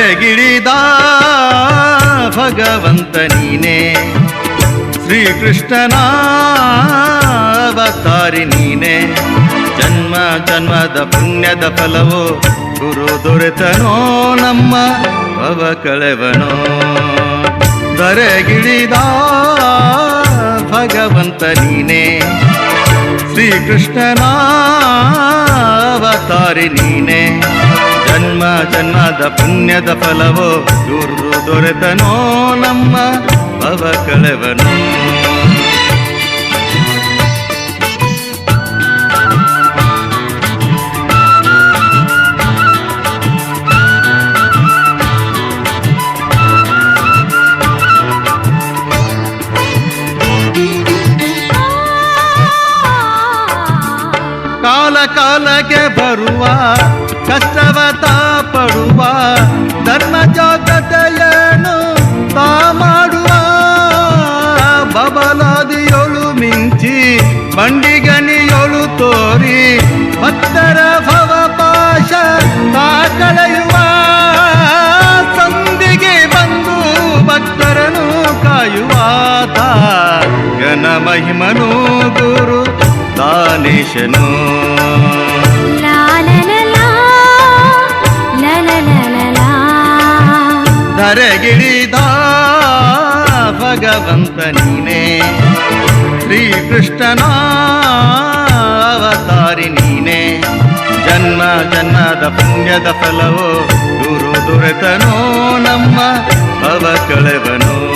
ಧರೆಗಿಳಿದ ಭಗವಂತ ನೀನೇ. ಶ್ರೀಕೃಷ್ಣನ ಅವತಾರಿ ನೀನೇ. ಜನ್ಮ, ಜನ್ಮದ ಪುಣ್ಯದ ಫಲವು ಗುರು ದೊರೆತನೋ ನಮ್ಮ ಅವ ಕಳೆವನೋ. ಧರೆಗಿಳಿದ ಭಗವಂತ ನೀನೇ. ಶ್ರೀಕೃಷ್ಣನ ಅವತಾರಿ ನೀನೇ. ಜನ್ಮ ಜನ್ಮದ ಪುಣ್ಯದ ಫಲವೋ ಗುರು ದೊರೆತನೋ ನಮ್ಮ ಭವ ಕಳೆವನೋ ಕಾಲ ಕಾಲಕ್ಕೆ ಬರುವ ಕಷ್ಟವ ತಾ ಪಡುವ ಧರ್ಮ ಜಾಗ್ರತೆಯನ್ನು ತಾ ಮಾಡುವ ಬಬಲಾದಿಯೊಳು ಮಿಂಚಿ ಬಂಡಿಗನಿಯೊಳು ತೋರಿ ಭಕ್ತರ ಭವ ಪಾಶ ತಾ ಕಳೆಯುವ ಸಂದಿಗೆ ಬಂದು ಭಕ್ತರನು ಕಾಯುವ ತಾ ಘನ ಮಹಿಮನು ಗುರು ದಾನೇಶನು ಲಾ ಧರೆಗಿಳಿದ ಭಗವಂತ ನೀನೇ. ಶ್ರೀಕೃಷ್ಣನ ಅವತಾರಿ ನೀನೇ. ಜನ್ಮ ಜನ್ಮದ ಪುಣ್ಯದ ಫಲವೋ ಗುರು ದೊರೆತನೋ ನಮ್ಮ ಭವ ಕಳೆವನೋ.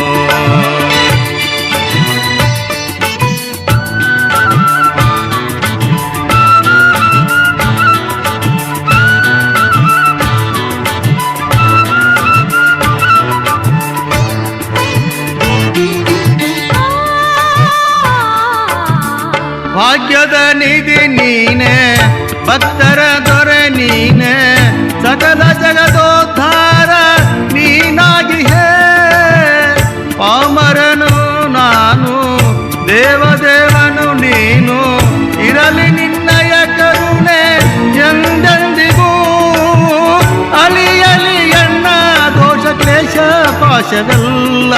ಭಾಗ್ಯದ ನಿಧಿ ನೀನೆ, ಭಕ್ತರ ದೊರೆ ನೀನೆ, ಸಕಲ ಜಗದೋದ್ಧಾರ ನೀನಾಗಿ ಹೇ. ಪಾಮರನು ನಾನು, ದೇವದೇವನು ನೀನು, ಇರಲಿ ನಿನ್ನಯ ಕರುಣೆ ಎಂದೆಂದಿಗೂ. ಅಲಿಯಲಿ ಎನ್ನ ದೋಷ, ಕ್ಲೇಶ, ಪಾಶವೆಲ್ಲ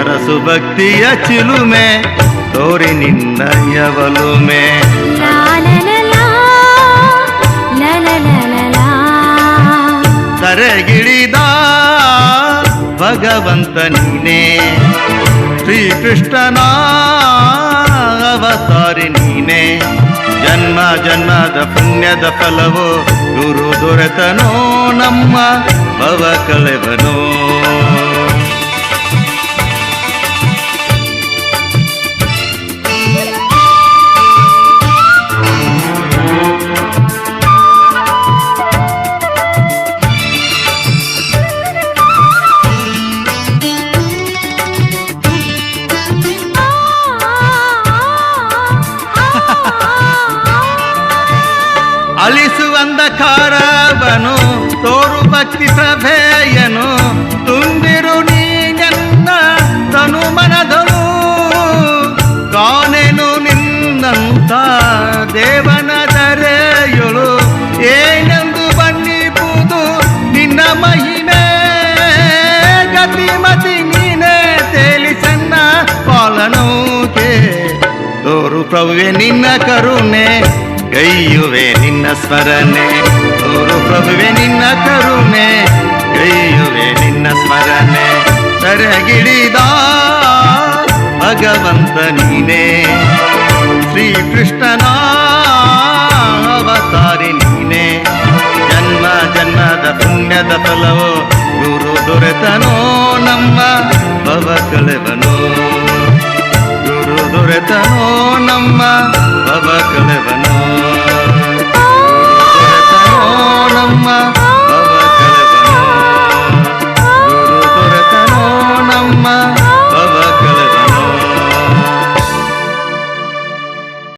ಅರಸು ಭಕ್ತಿಯ ಚಿಲುಮೆ. ಲ ಲ ಲಾ. ತರೆಗಿಳಿದ ಭಗವಂತ ನೀನೇ. ಶ್ರೀಕೃಷ್ಣನ ಅವತಾರಿ ನೀನೇ. ಜನ್ಮ ಜನ್ಮದ ಪುಣ್ಯದ ಫಲವೋ ಗುರು ದೊರೆತನೋ ನಮ್ಮ ಭವ ಕಳೆವನೋ. ಅಳಿಸುವಂದಕಾರವನು ತೋರು ಭಕ್ತಿ ಸಭೆಯನು ತುಂಬಿರು ನೀನೆನ್ನ ತನು ಮನದನು ಕಾನೆನು ನಿನ್ನಂತ ದೇವನ ದರೆಯೊಳು ಏನೆಂದು ಬನ್ನಿಪುದು ನಿನ್ನ ಮಹಿಮೆ ಗತಿಮತಿ ನೀನೇ ತೇಲಿಸನ್ನ ಪಾಲನೌಕೆ ತೋರು ಪ್ರಭುವೆ ನಿನ್ನ ಕರುಣೆ ಗೈಯುವೆ ನಿನ್ನ ಸ್ಮರಣೆ. ಗುರು ಪ್ರಭುವೆ ನಿನ್ನ ಕರುಣೆ. ಗೈಯುವೆ ನಿನ್ನ ಸ್ಮರಣೆ. ಸರಗಿಳಿದ ಭಗವಂತ ನೀನೇ. ಶ್ರೀಕೃಷ್ಣನ ಅವತಾರಿ ನೀನೇ. ಜನ್ಮ ಜನ್ಮದ ಪುಣ್ಯದ ಫಲವೋ ಗುರು ದೊರೆತನೋ ನಮ್ಮ ಭವ ಕಳೆವನೋ. ಗುರು ದೊರೆತನೋ ನಮ್ಮ